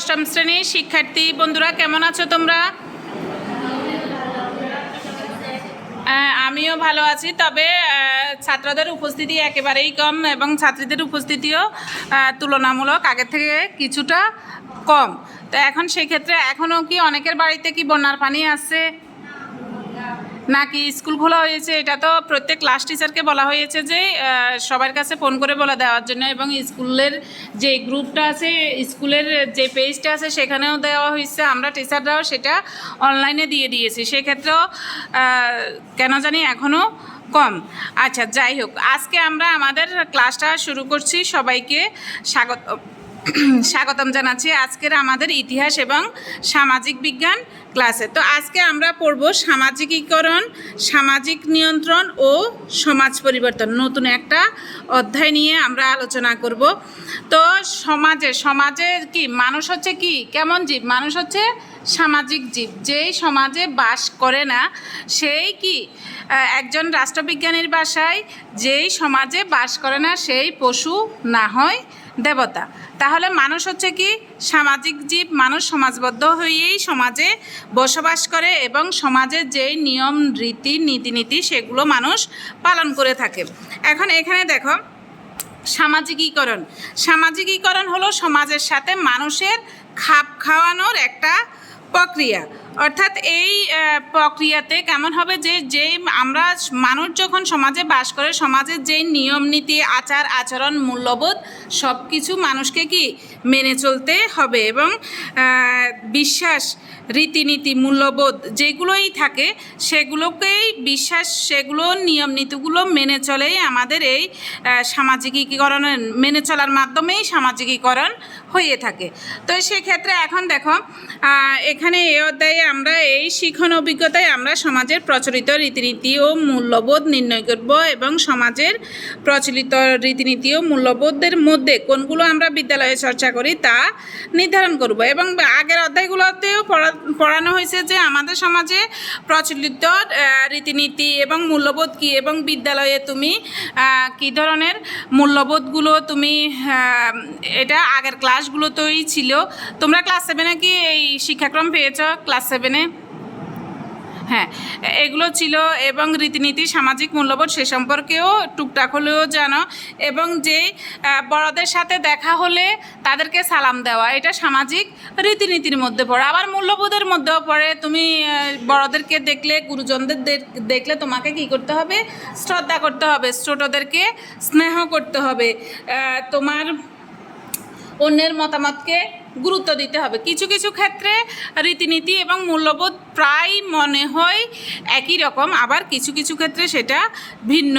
অষ্টম শ্রেণির শিক্ষার্থী বন্ধুরা, কেমন আছো তোমরা? আমিও ভালো আছি, তবে ছাত্রদের উপস্থিতি একেবারেই কম এবং ছাত্রীদের উপস্থিতিও তুলনামূলক আগের থেকে কিছুটা কম। তো এখন সেক্ষেত্রে এখনও কি অনেকের বাড়িতে কি বন্যার পানি আছে নাকি স্কুল খোলা হয়েছে? এটা তো প্রত্যেক ক্লাস টিচারকে বলা হয়েছে যে সবার কাছে ফোন করে বলে দেওয়ার জন্য এবং স্কুলের যে গ্রুপটা আছে, স্কুলের যে পেজটা আছে, সেখানেও দেওয়া হয়েছে। আমরা টিচাররাও সেটা অনলাইনে দিয়ে দিয়েছি। সেক্ষেত্রেও কেন জানি এখনও কম। আচ্ছা যাই হোক। আজকে আমরা আমাদের ক্লাসটা শুরু করছি। সবাইকে স্বাগত স্বাগতম জানাচ্ছি আজকের আমাদের ইতিহাস এবং সামাজিক বিজ্ঞান ক্লাসে। তো আজকে আমরা পড়ব সামাজিকীকরণ, সামাজিক নিয়ন্ত্রণ ও সমাজ পরিবর্তন। নতুন একটা অধ্যায় নিয়ে আমরা আলোচনা করব। তো সমাজে সমাজে কি? মানুষ হচ্ছে কি? কেমন জীব? মানুষ হচ্ছে সামাজিক জীব। যেই সমাজে বাস করে না, সেই কি? একজন রাষ্ট্রবিজ্ঞানীর বাসায় যেই সমাজে বাস করে না, সেই পশু না হয় দেবতা। তাহলে মানুষ হচ্ছে কি? সামাজিক জীব, মানুষ সমাজবদ্ধ হয়েই সমাজে বসবাস করে এবং সমাজের যেই নিয়ম, রীতি, নীতিনীতি সেগুলো মানুষ পালন করে থাকে। এখন এখানে দেখো, সামাজিকীকরণ। সামাজিকীকরণ হলো সমাজের সাথে মানুষের খাপ খাওয়ানোর একটা প্রক্রিয়া। অর্থাৎ এই প্রক্রিয়াতে কেমন হবে যে যে আমরা মানুষ যখন সমাজে বাস করে সমাজের যেই নিয়ম নীতি, আচার, আচরণ, মূল্যবোধ সব কিছু মানুষকে কি মেনে চলতে হবে এবং বিশ্বাস, রীতিনীতি, মূল্যবোধ যেগুলোই থাকে, সেগুলোকেই বিশ্বাস, সেগুলো নিয়ম নীতিগুলো মেনে চলেই আমাদের এই সামাজিকীকরণের, মেনে চলার মাধ্যমেই সামাজিকীকরণ হয়ে থাকে। তো সেক্ষেত্রে এখন দেখো এখানে এ অধ্যায়ে আমরা এই শিখন অভিজ্ঞতায় আমরা সমাজের প্রচলিত রীতিনীতি ও মূল্যবোধ নির্ণয় করব এবং সমাজের প্রচলিত রীতিনীতি ও মূল্যবোধের মধ্যে কোনগুলো আমরা বিদ্যালয়ে চর্চা করি তা নির্ধারণ করব। এবং আগের অধ্যায়গুলোতেও পড়া, পড়ানো হয়েছে যে আমাদের সমাজে প্রচলিত রীতিনীতি এবং মূল্যবোধ কী এবং বিদ্যালয়ে তুমি কী ধরনের মূল্যবোধগুলো তুমি এটা আগের ক্লাসগুলোতেই ছিল। তোমরা ক্লাস সেভেনে কি এই শিক্ষাক্রম পেয়েছ? ক্লাস সেভেনে হ্যাঁ এগুলো ছিল এবং রীতিনীতি সামাজিক মূল্যবোধ সে সম্পর্কেও টুকটাক হলেও জানো। এবং যে আহ, বড়দের সাথে দেখা হলে তাদেরকে সালাম দেওয়া এটা সামাজিক রীতিনীতির মধ্যে পড়ে। আবার মূল্যবোধের মধ্যেও পড়ে তুমি বড়দেরকে দেখলে গুরুজনদের দেখলে তোমাকে কি করতে হবে? শ্রদ্ধা করতে হবে ছোটদেরকে স্নেহ করতে হবে। তোমার অন্যের মতামতকে গুরুত্ব দিতে হবে। কিছু কিছু ক্ষেত্রে রীতিনীতি এবং মূল্যবোধ প্রায় মনে হয় একই রকম, আবার কিছু কিছু ক্ষেত্রে সেটা ভিন্ন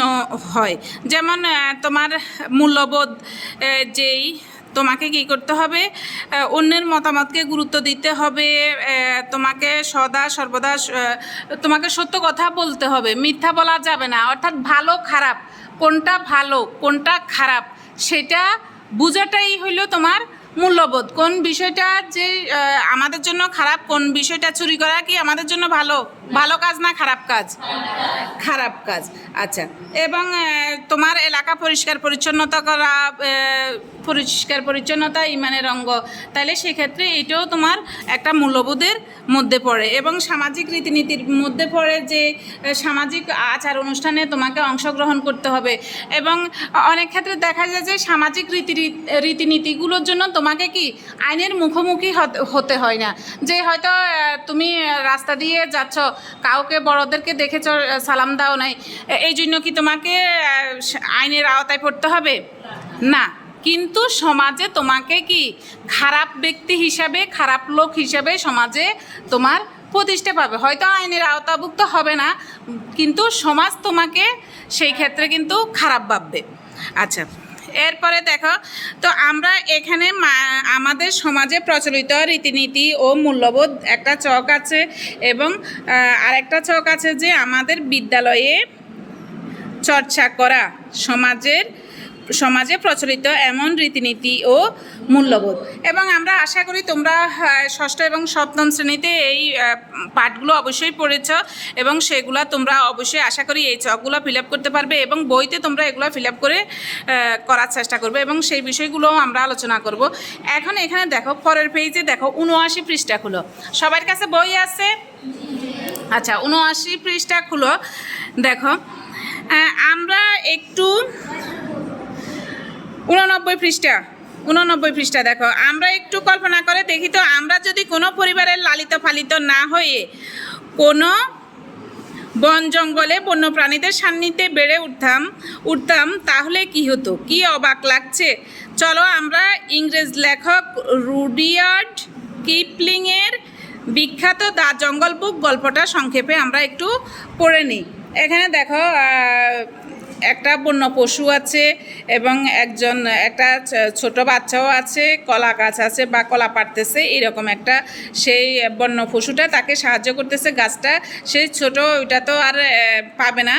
হয়। যেমন তোমার মূল্যবোধ যেই তোমাকে কী করতে হবে অন্যের মতামতকে গুরুত্ব দিতে হবে তোমাকে সদা, সর্বদা তোমাকে সত্য কথা বলতে হবে, মিথ্যা বলা যাবে না। অর্থাৎ ভালো, খারাপ, কোনটা ভালো, কোনটা খারাপ, সেটা বোঝাটাই হইল তোমার মূল্যবোধ? কোন বিষয়টা যে আমাদের জন্য খারাপ, কোন বিষয়টা চুরি করা কি আমাদের জন্য ভালো? ভালো কাজ না খারাপ কাজ? খারাপ কাজ। আচ্ছা। এবং তোমার এলাকা পরিষ্কার পরিচ্ছন্নতা করা পরিষ্কার পরিচ্ছন্নতা ইমানের অঙ্গ তাহলে সেক্ষেত্রে এটাও তোমার একটা মূল্যবোধের মধ্যে পড়ে। এবং সামাজিক রীতিনীতির মধ্যে পড়ে যে সামাজিক আচার অনুষ্ঠানে তোমাকে অংশগ্রহণ করতে হবে। এবং অনেক ক্ষেত্রে দেখা যায় যে, সামাজিক রীতি রীতিনীতিগুলোর জন্য তোমাকে কি আইনের মুখোমুখি হতে- হয় না? যে হয়তো তুমি রাস্তা দিয়ে যাচ্ছ, কাউকে বড়দেরকে দেখেছ সালাম দাও নাই এই জন্য কি তোমাকে আইনের আওতায় পড়তে হবে? না। কিন্তু সমাজে তোমাকে কি খারাপ ব্যক্তি হিসাবে, খারাপ লোক হিসাবে সমাজে তোমার প্রতিষ্ঠা পাবে? হয়তো আইনের আওতাভুক্ত হবে না, কিন্তু সমাজ তোমাকে সেই ক্ষেত্রে কিন্তু খারাপ ভাববে। আচ্ছা। এরপরে দেখো, তো আমরা এখানে আমাদের সমাজে প্রচলিত রীতিনীতি ও মূল্যবোধ একটা চক আছে এবং আরেকটা চক আছে যে আমাদের বিদ্যালয়ে চর্চা করা সমাজের সমাজে প্রচলিত এমন রীতিনীতি ও মূল্যবোধ। এবং আমরা আশা করি তোমরা ষষ্ঠ এবং সপ্তম শ্রেণীতে এই পাঠগুলো অবশ্যই পড়েছ এবং সেগুলো তোমরা অবশ্যই আশা করি এই চকগুলো ফিল আপ করতে পারবে এবং বইতে তোমরা এগুলো ফিল আপ করে করার চেষ্টা করবে এবং সেই বিষয়গুলো আমরা আলোচনা করব। এখন এখানে দেখো, পরের পেজে দেখো উনআশি পৃষ্ঠা খুলো। সবার কাছে বই আছে? আচ্ছা উনআশি পৃষ্ঠা খুলো। দেখো আমরা একটু উননব্বই পৃষ্ঠা উননব্বই পৃষ্ঠা দেখো। আমরা একটু কল্পনা করে দেখি তো, আমরা যদি কোনো পরিবারের লালিত ফালিত না হয়ে কোনো বন জঙ্গলে বন্য প্রাণীদের সান্নিধ্যে বেড়ে উঠতাম উঠতাম, তাহলে কি হতো? কি অবাক লাগছে? চলো আমরা ইংরেজ লেখক রুডিয়ার্ড কিপলিংয়ের বিখ্যাত দা জঙ্গল বুক গল্পটা সংক্ষেপে আমরা একটু পড়ে নিই। এখানে দেখো একটা বন্য পশু আছে এবং একজন, একটা ছোট বাচ্চাও আছে, কলা গাছ আছে বা কলা পাড়তেছে, এরকম একটা সেই বন্য পশুটা তাকে সাহায্য করতেছে গাছটা। সেই ছোট ওইটা তো আর পাবে না,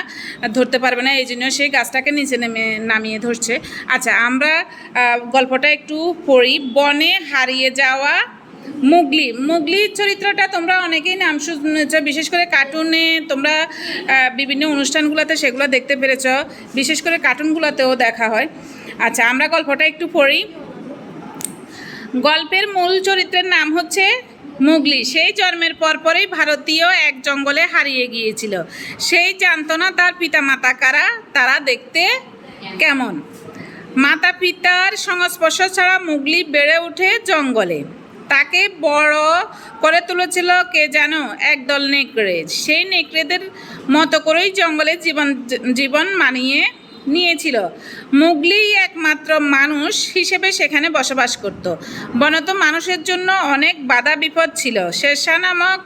ধরতে পারবে না, এই জন্য সেই গাছটাকে নিচে নেমে, নামিয়ে ধরছে। আচ্ছা আমরা গল্পটা একটু পড়ি। বনে হারিয়ে যাওয়া মুগলি। মুগলি চরিত্রটা তোমরা অনেকেই নাম শুনেছ, বিশেষ করে কার্টুনে তোমরা বিভিন্ন অনুষ্ঠানগুলোতে সেগুলো দেখতে পেরেছ, বিশেষ করে কার্টুনগুলোতেও দেখা হয়। আচ্ছা আমরা গল্পটা একটু পড়ি। গল্পের মূল চরিত্রের নাম হচ্ছে মুগলি। সেই জন্মের পরপরই ভারতীয় এক জঙ্গলে হারিয়ে গিয়েছিল। সেই জানত না তার পিতামাতা কারা, তারা দেখতে কেমন? মাতা পিতার সংস্পর্শ ছাড়া মুগলি বেড়ে ওঠে জঙ্গলে। তাকে বড় করে তুলেছিল কে জানো? একদল নেকড়ে সেই নেকড়েদের মতো করেই জঙ্গলে জীবন জীবন মানিয়ে নিয়েছিল। মুগলি একমাত্র মানুষ হিসেবে সেখানে বসবাস করত। বনত মানুষের জন্য অনেক বাধা বিপদ ছিল। শেরশাহ নামক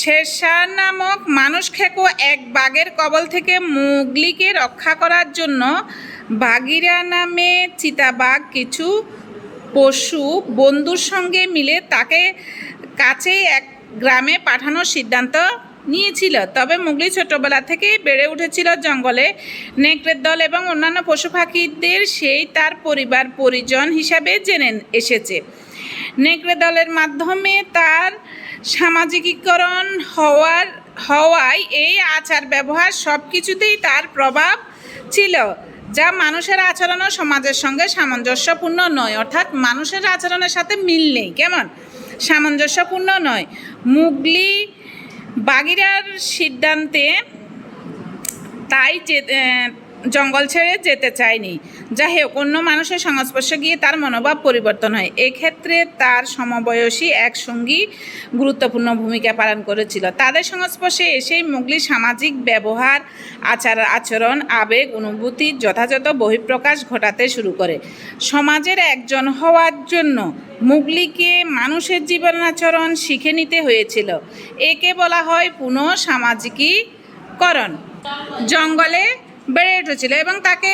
শেরশাহ নামক মানুষ খেকো এক বাঘের কবল থেকে মুগলিকে রক্ষা করার জন্য বাগিরা নামে চিতাবাঘ কিছু পশু বন্ধুর সঙ্গে মিলে তাকে কাছেই এক গ্রামে পাঠানোর সিদ্ধান্ত নিয়েছিল। তবে মুগলি ছোটবেলা থেকেই বেড়ে উঠেছিল জঙ্গলে। নেকড়ের দল এবং অন্যান্য পশু পাখিদের সেই তার পরিবার পরিজন হিসাবে জেনে এসেছে। নেকড়ে দলের মাধ্যমে তার সামাজিকীকরণ হওয়ার, হওয়ায় এই আচার ব্যবহার সব কিছুতেই তার প্রভাব ছিল। যা মানুষের আচরণ ও সমাজের সঙ্গে সামঞ্জস্যপূর্ণ নয়। অর্থাৎ মানুষের আচরণের সাথে মিল নেই। কেমন? সামঞ্জস্যপূর্ণ নয়। মুগলি বাগিরার সিদ্ধান্তে তাই জঙ্গল ছেড়ে যেতে চায়নি। যাই হোক, অন্য মানুষের সংস্পর্শে গিয়ে তার মনোভাব পরিবর্তন হয়। এক্ষেত্রে তার সমবয়সী এক সঙ্গী গুরুত্বপূর্ণ ভূমিকা পালন করেছিল। তাদের সংস্পর্শে এসেই মুগলি সামাজিক ব্যবহার, আচার, আচরণ, আবেগ অনুভূতির যথাযথ বহিঃপ্রকাশ ঘটাতে শুরু করে। সমাজের একজন হওয়ার জন্য মুগলিকে মানুষের জীবনাচরণ শিখে নিতে হয়েছিল। একে বলা হয় পুনঃ সামাজিকীকরণ জঙ্গলে বেড়ে উঠেছিল এবং তাকে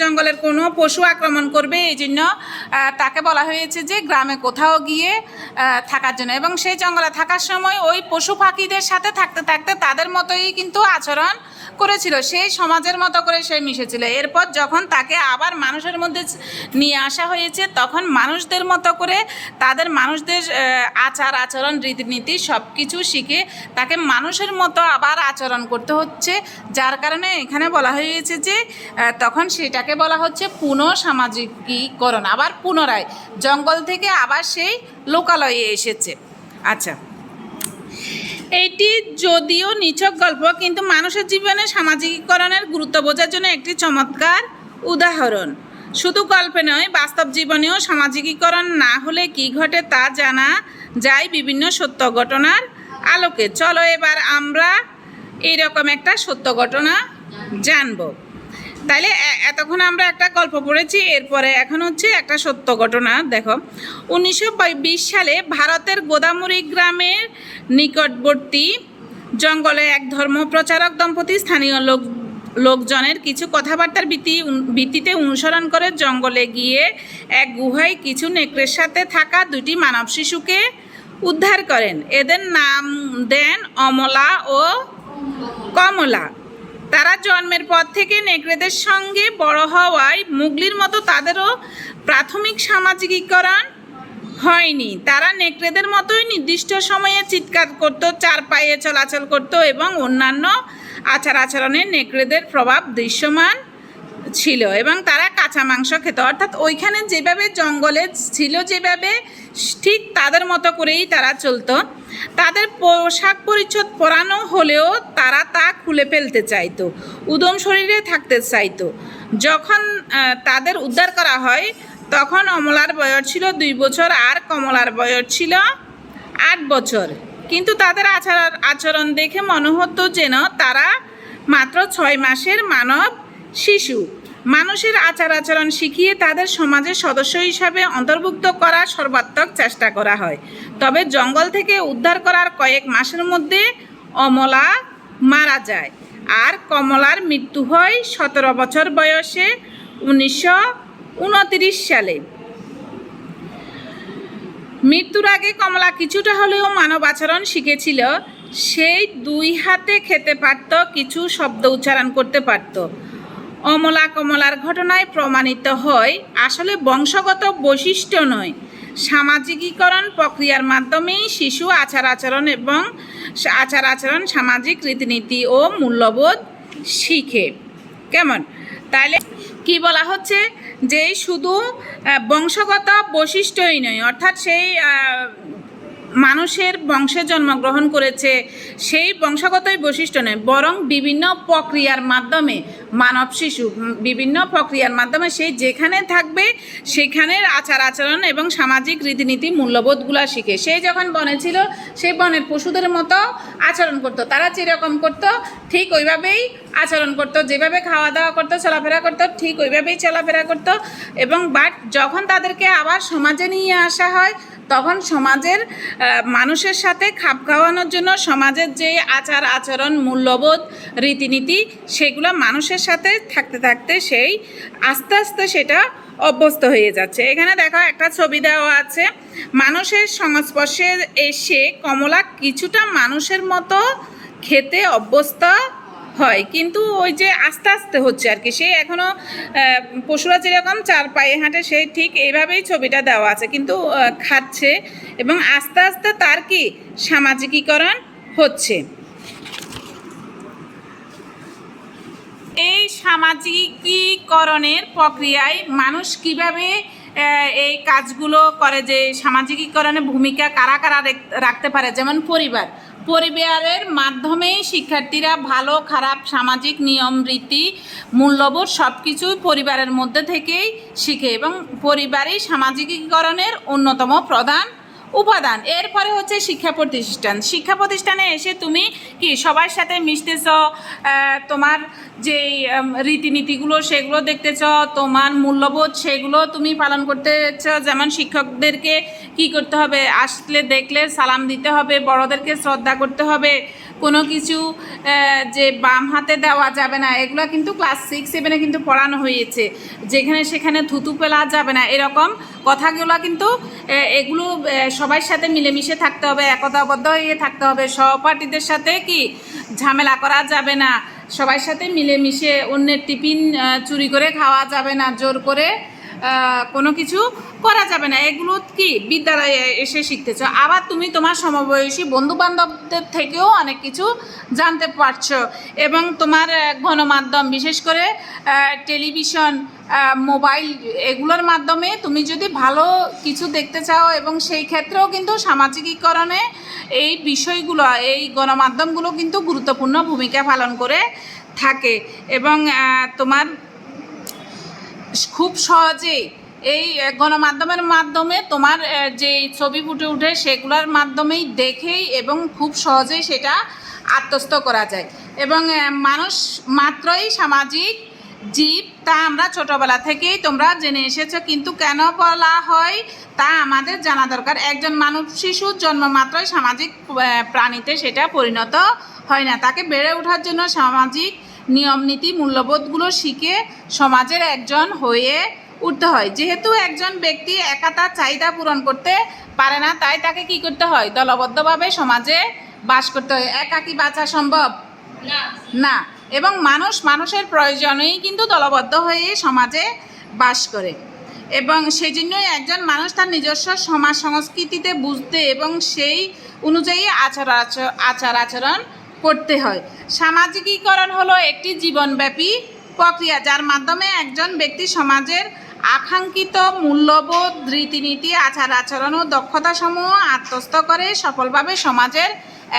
জঙ্গলের কোনো পশু আক্রমণ করবে এই জন্য তাকে বলা হয়েছে যে গ্রামে কোথাও গিয়ে থাকার জন্য। এবং সেই জঙ্গলে থাকার সময় ওই পশু পাখিদের সাথে থাকতে থাকতে তাদের মতোই কিন্তু আচরণ করেছিল সেই সমাজের মতো করে সে মিশেছিল। এরপর যখন তাকে আবার মানুষের মধ্যে নিয়ে আসা হয়েছে, তখন মানুষদের মতো করে তাদের মানুষদের আচার, আচরণ, রীতিনীতি সব কিছু শিখে তাকে মানুষের মতো আবার আচরণ করতে হচ্ছে, যার কারণে এখানে বলা হয়েছে যে তখন সেটাকে বলা হচ্ছে পুনঃ সামাজিকীকরণ আবার পুনরায়। জঙ্গল থেকে আবার সেই লোকালয়ে এসেছে। আচ্ছা। এটি যদিও নিছক গল্প, কিন্তু মানুষের জীবনে সামাজিকীকরণের গুরুত্ব বোঝার জন্য একটি চমৎকার উদাহরণ। শুধু গল্পে নয়, বাস্তব জীবনেও সামাজিকীকরণ না হলে কি ঘটে তা জানা যায় বিভিন্ন সত্য ঘটনার আলোকে। চলো এবার আমরা এইরকম একটা সত্য ঘটনা জানব। তাইলে এতক্ষণ আমরা একটা গল্প পড়েছি, এরপরে এখন হচ্ছে একটা সত্য ঘটনা, দেখো। উনিশশো বিশ সালে ভারতের গোদামুড়ি গ্রামের নিকটবর্তী জঙ্গলে এক ধর্ম প্রচারক দম্পতি স্থানীয় লোক, লোকজনের কিছু কথাবার্তার ভিত্তি ভিত্তিতে অনুসরণ করে জঙ্গলে গিয়ে এক গুহায় কিছু নেকড়ের সাথে থাকা দুটি মানব শিশুকে উদ্ধার করেন। এদের নাম দেন অমলা ও কমলা। তারা জন্মের পর থেকে নেকড়েদের সঙ্গে বড় হওয়ায় মুগলির মতো তাদেরও প্রাথমিক সামাজিকীকরণ হয়নি। তারা নেকড়েদের মতোই নির্দিষ্ট সময়ে চিৎকার করত, চার পায়ে চলাচল করত এবং অন্যান্য আচার আচরণে নেকড়েদের প্রভাব দৃশ্যমান ছিল এবং তারা কাঁচা মাংস খেত। অর্থাৎ ওইখানে যেভাবে জঙ্গলে ছিল যেভাবে, ঠিক তাদের মতো করেই তারা চলতো। তাদের পোশাক পরিচ্ছদ পরানো হলেও তারা তা খুলে ফেলতে চাইতো, উদম শরীরে থাকতে চাইতো। যখন তাদের উদ্ধার করা হয়, তখন অমলার বয়স ছিল দুই বছর আর কমলার বয়স ছিল আট বছর। কিন্তু তাদের আচার, আচরণ দেখে মনে হতো যেন তারা মাত্র ছয় মাসের মানব শিশু। মানুষের আচার আচরণ শিখিয়ে তাদের সমাজের সদস্য হিসাবে অন্তর্ভুক্ত করার সর্বাত্মক চেষ্টা করা হয়। তবে জঙ্গল থেকে উদ্ধার করার কয়েক মাসের মধ্যে অমলা মারা যায়। আর কমলার মৃত্যু হয় সতেরো বছর বয়সে উনিশশো উনত্রিশ সালে। মৃত্যুর আগে কমলা কিছুটা হলেও মানব আচরণ শিখেছিল। সেই দুই হাতে খেতে পারত, কিছু শব্দ উচ্চারণ করতে পারত। অমলা কমলার ঘটনায় প্রমাণিত হয়, আসলে বংশগত বৈশিষ্ট্য নয়। সামাজিকীকরণ প্রক্রিয়ার মাধ্যমেই শিশু আচার আচরণ এবং আচার আচরণ সামাজিক রীতিনীতি ও মূল্যবোধ শিখে। কেমন? তাহলে কি বলা হচ্ছে? যে শুধু বংশগত বৈশিষ্ট্যই নয়, অর্থাৎ সেই মানুষের বংশে জন্মগ্রহণ করেছে, সেই বংশগতই বৈশিষ্ট্য নয়, বরং বিভিন্ন প্রক্রিয়ার মাধ্যমে মানব শিশু বিভিন্ন প্রক্রিয়ার মাধ্যমে সেই যেখানে থাকবে, সেখানের আচার আচরণ এবং সামাজিক রীতিনীতি মূল্যবোধগুলো শিখে। সে যখন বনে ছিল সেই বনের পশুদের মতো আচরণ করতো, তারা যেরকম করতো, ঠিক ওইভাবেই আচরণ করতো, যেভাবে খাওয়া দাওয়া করতো, চলাফেরা করতো, ঠিক ওইভাবেই চলাফেরা করতো এবং বাট যখন তাদেরকে আবার সমাজে নিয়ে আসা হয় তখন সমাজের মানুষের সাথে খাপ খাওয়ানোর জন্য সমাজের যে আচার আচরণ, মূল্যবোধ, রীতিনীতি, সেগুলো মানুষের সাথে থাকতে থাকতে সেই আস্তে আস্তে সেটা অভ্যস্ত হয়ে যাচ্ছে। এখানে দেখো একটা ছবি দেওয়া আছে। মানুষের সংস্পর্শে এসে কমলা কিছুটা মানুষের মতো খেতে অভ্যস্ত হয়। কিন্তু ওই যে আস্তে আস্তে হচ্ছে আর কি। সে এখনও আহ, পশুরা যেরকম চার পায়ে হাঁটে সেই ঠিক এইভাবেই ছবিটা দেওয়া আছে। কিন্তু খাচ্ছে এবং আস্তে আস্তে তার কি? সামাজিকীকরণ হচ্ছে। এই সামাজিকীকরণের প্রক্রিয়ায় মানুষ কীভাবে এই কাজগুলো করে যে সামাজিকীকরণে ভূমিকা কারা কারা রেখ- রাখতে পারে? যেমন পরিবার। পরিবারের মাধ্যমেই শিক্ষার্থীরা ভালো, খারাপ, সামাজিক নিয়ম, রীতি, মূল্যবোধ সব কিছুই পরিবারের মধ্যে থেকেই শিখে এবং পরিবারই সামাজিকীকরণের অন্যতম প্রধান উপাদান। এরপরে হচ্ছে শিক্ষা প্রতিষ্ঠান। শিক্ষা প্রতিষ্ঠানে এসে তুমি কি সবার সাথে মিশতেছ? তোমার যে রীতিনীতিগুলো সেগুলো দেখতেছ? তোমার মূল্যবোধ সেগুলো তুমি পালন করতেছ? যেমন শিক্ষকদেরকে কি করতে হবে? আসলে দেখলে সালাম দিতে হবে, বড়দেরকে শ্রদ্ধা করতে হবে। কোনো কিছু যে বাম হাতে দেওয়া যাবে না, এগুলো কিন্তু ক্লাস সিক্স সেভেনে কিন্তু পড়ানো হয়েছে। যেখানে সেখানে থুতু ফেলা যাবে না। এরকম কথাগুলো কিন্তু এগুলো সবার সাথে মিলেমিশে থাকতে হবে একতাবদ্ধ হয়ে থাকতে হবে। সহপাঠীদের সাথে কি ঝামেলা করা যাবে না? সবার সাথে মিলেমিশে অন্যের টিফিন চুরি করে খাওয়া যাবে না, জোর করে কোনো কিছু করা যাবে না। এগুলো কি? বিদ্যালয়ে এসে শিখতেছ। আবার তুমি তোমার সমবয়সী বন্ধু বান্ধবদের থেকেও অনেক কিছু জানতে পারছ এবং তোমার গণমাধ্যম, বিশেষ করে টেলিভিশন মোবাইল এগুলোর মাধ্যমে তুমি যদি ভালো কিছু দেখতে চাও এবং সেই ক্ষেত্রেও কিন্তু সামাজিকীকরণে এই বিষয়গুলো, এই গণমাধ্যমগুলো কিন্তু গুরুত্বপূর্ণ ভূমিকা পালন করে থাকে এবং তোমার খুব সহজেই এই গণমাধ্যমের মাধ্যমে তোমার যে ছবি ফুটে উঠে সেগুলোর মাধ্যমেই দেখেই এবং খুব সহজেই সেটা আত্মস্থ করা যায়। এবং মানুষ মাত্রই সামাজিক জীব, তা আমরা ছোটবেলা থেকেই তোমরা জেনে এসেছ, কিন্তু কেন বলা হয় তা আমাদের জানা দরকার। একজন মানুষ, শিশুর জন্ম মাত্রই সামাজিক প্রাণীতে সেটা পরিণত হয় না। তাকে বেড়ে ওঠার জন্য সামাজিক নিয়ম নীতি মূল্যবোধগুলো শিখে সমাজের একজন হয়ে উঠতে হয়। যেহেতু একজন ব্যক্তি একা তার চাহিদা পূরণ করতে পারে না তাই তাকে কি করতে হয়? দলবদ্ধভাবে সমাজে বাস করতে হয়। একা কি বাঁচা সম্ভব? না। এবং মানুষ মানুষের প্রয়োজনেই কিন্তু দলবদ্ধ হয়ে সমাজে বাস করে। এবং সেই জন্যই একজন মানুষ তার নিজস্ব সমাজ সংস্কৃতিতে বুঝতে এবং সেই অনুযায়ী আচার আচ- আচার আচরণ করতে হয়। সামাজিকীকরণ হলো একটি জীবনব্যাপী প্রক্রিয়া, যার মাধ্যমে একজন ব্যক্তি সমাজের আকাঙ্ক্ষিত মূল্যবোধ, রীতিনীতি, আচার আচরণ ও দক্ষতাসমূহ আত্মস্থ করে সফলভাবে সমাজের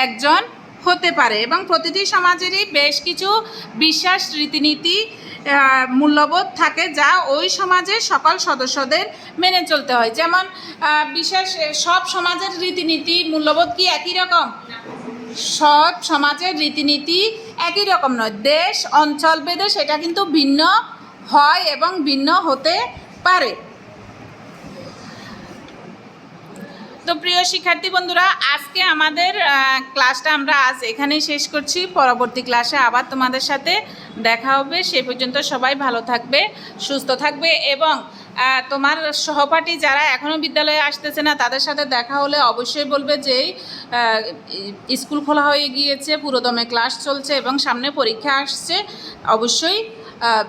একজন হতে পারে এবং প্রতিটি সমাজেরই বেশ কিছু বিশ্বাস, রীতিনীতি মূল্যবোধ থাকে যা ওই সমাজের সকল সদস্যদের মেনে চলতে হয়। যেমন বিশেষ সব সমাজের রীতিনীতি, মূল্যবোধ কি একই রকম? সব সমাজের রীতিনীতি একই রকম নয়। দেশ, অঞ্চল ভেদে সেটা কিন্তু ভিন্ন হয় এবং ভিন্ন হতে পারে। তো প্রিয় শিক্ষার্থী বন্ধুরা, আজকে আমাদের ক্লাসটা আমরা আজ এখানেই শেষ করছি। পরবর্তী ক্লাসে আবার তোমাদের সাথে দেখা হবে। সে পর্যন্ত সবাই ভালো থাকবে, সুস্থ থাকবে এবং তোমার সহপাঠী যারা এখনও বিদ্যালয়ে আসতেছে না, তাদের সাথে দেখা হলে অবশ্যই বলবে যে স্কুল খোলা হয়ে গিয়েছে, পুরোদমে ক্লাস চলছে এবং সামনে পরীক্ষা আসছে, অবশ্যই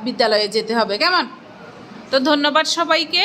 বিদ্যালয়ে যেতে হবে। কেমন? তো ধন্যবাদ সবাইকে।